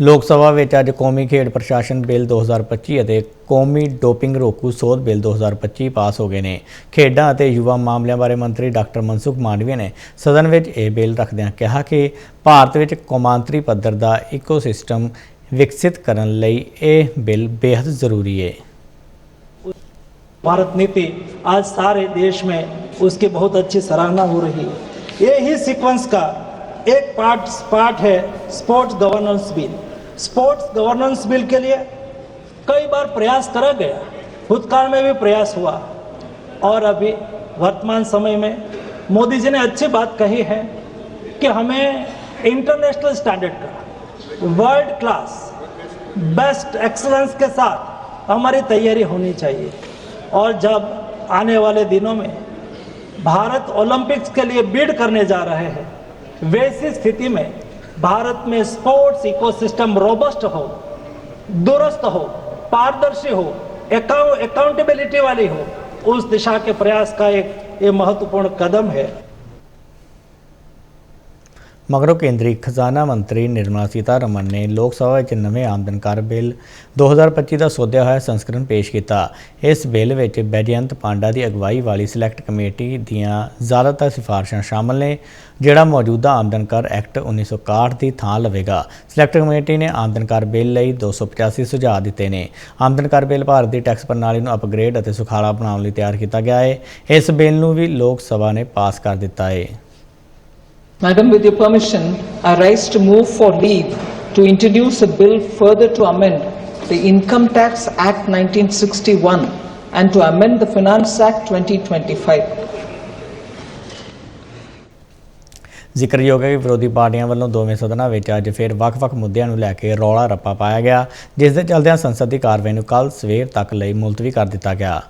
ਲੋਕ ਸਭਾ ਵਿੱਚ ਅੱਜ ਕੌਮੀ ਖੇਡ ਪ੍ਰਸ਼ਾਸਨ ਬਿੱਲ 2025 ਅਤੇ ਕੌਮੀ ਡੋਪਿੰਗ ਰੋਕੂ ਸੋਧ ਬਿੱਲ 2025 ਪਾਸ ਹੋ ਗਏ ਨੇ। ਖੇਡਾਂ ਅਤੇ ਯੁਵਾ ਮਾਮਲਿਆਂ ਬਾਰੇ ਮੰਤਰੀ ਡਾਕਟਰ ਮਨਸੁਖ ਮਾਂਡਵੀਆ ਨੇ ਸਦਨ ਵਿੱਚ ਇਹ ਬਿੱਲ ਰੱਖਦਿਆਂ ਕਿਹਾ ਕਿ ਭਾਰਤ ਵਿੱਚ ਕੌਮਾਂਤਰੀ ਪੱਧਰ ਦਾ ਇਕੋਸਿਸਟਮ ਵਿਕਸਿਤ ਕਰਨ ਲਈ ਇਹ ਬਿੱਲ ਬੇਹੱਦ ਜ਼ਰੂਰੀ ਹੈ भारत नीति आज सारे देश में उसकी बहुत अच्छी सराहना हो रही है यही सीक्वेंस का एक पार्ट पार्ट है sports governance bill sports governance bill के लिए कई बार प्रयास करा गया। भूतकाल में भी प्रयास हुआ। और अभी वर्तमान समय में मोदी जी ने अच्छी बात कही है कि हमें इंटरनेशनल स्टैंडर्ड का वर्ल्ड क्लास बेस्ट एक्सलेंस के साथ हमारी तैयारी होनी चाहिए। और जब आने वाले दिनों में भारत ओलंपिक्स के लिए बीड करने जा रहे हैं, वैसी स्थिति में भारत में स्पोर्ट्स इकोसिस्टम रोबस्ट हो, दुरुस्त हो, पारदर्शी हो अकाउंटेबिलिटी वाली हो, उस दिशा के प्रयास का एक ये महत्वपूर्ण कदम है। ਮਗਰੋਂ ਕੇਂਦਰੀ ਖਜ਼ਾਨਾ ਮੰਤਰੀ ਨਿਰਮਲਾ ਸੀਤਾਰਮਨ ਨੇ ਲੋਕ ਸਭਾ ਵਿੱਚ ਨਵੇਂ ਆਮਦਨ ਕਰ ਬਿੱਲ 2025 ਦਾ ਸੋਧਿਆ ਹੋਇਆ ਸੰਸਕਰਣ ਪੇਸ਼ ਕੀਤਾ। ਇਸ ਬਿੱਲ ਵਿੱਚ ਬੈਜਯੰਤ ਪਾਂਡਾ ਦੀ ਅਗਵਾਈ ਵਾਲੀ ਸਿਲੈਕਟ ਕਮੇਟੀ ਦੀਆਂ ਜ਼ਿਆਦਾਤਰ ਸਿਫਾਰਸ਼ਾਂ ਸ਼ਾਮਲ ਨੇ, ਜਿਹੜਾ ਮੌਜੂਦਾ ਆਮਦਨ ਕਰ ਐਕਟ 1961 ਦੀ ਥਾਂ ਲਵੇਗਾ। ਸਿਲੈਕਟ ਕਮੇਟੀ ਨੇ ਆਮਦਨ ਕਰ ਬਿੱਲ ਲਈ 285 ਸੁਝਾਅ ਦਿੱਤੇ ਨੇ। ਆਮਦਨ ਕਰ ਬਿੱਲ ਭਾਰਤ ਦੀ ਟੈਕਸ ਪ੍ਰਣਾਲੀ ਨੂੰ ਅਪਗ੍ਰੇਡ ਅਤੇ ਸੁਖਾਲਾ ਬਣਾਉਣ ਲਈ ਤਿਆਰ ਕੀਤਾ ਗਿਆ ਹੈ ਇਸ ਬਿੱਲ ਨੂੰ ਵੀ ਲੋਕ ਸਭਾ ਨੇ ਪਾਸ ਕਰ ਦਿੱਤਾ ਹੈ Madam, with your permission, I rise to move for leave to introduce a bill further to amend the Income Tax Act 1961 and to amend the Finance Act 2025. ਜ਼ਿਕਰਯੋਗ ਹੈ ਕਿ ਵਿਰੋਧੀ ਪਾਰਟੀਆਂ ਵੱਲੋਂ ਦੋਵੇਂ ਸਦਨਾਂ ਵਿੱਚ ਅੱਜ ਫਿਰ ਵੱਖ-ਵੱਖ ਮੁੱਦਿਆਂ ਨੂੰ ਲੈ ਕੇ ਰੌਲਾ ਰੱਪਾ ਪਾਇਆ ਗਿਆ ਜਿਸ ਦੇ ਚਲਦਿਆਂ ਸੰਸਦ ਦੀ ਕਾਰਵਾਈ ਨੂੰ ਕੱਲ ਸਵੇਰ ਤੱਕ ਲਈ ਮੁਲਤਵੀ ਕਰ ਦਿੱਤਾ ਗਿਆ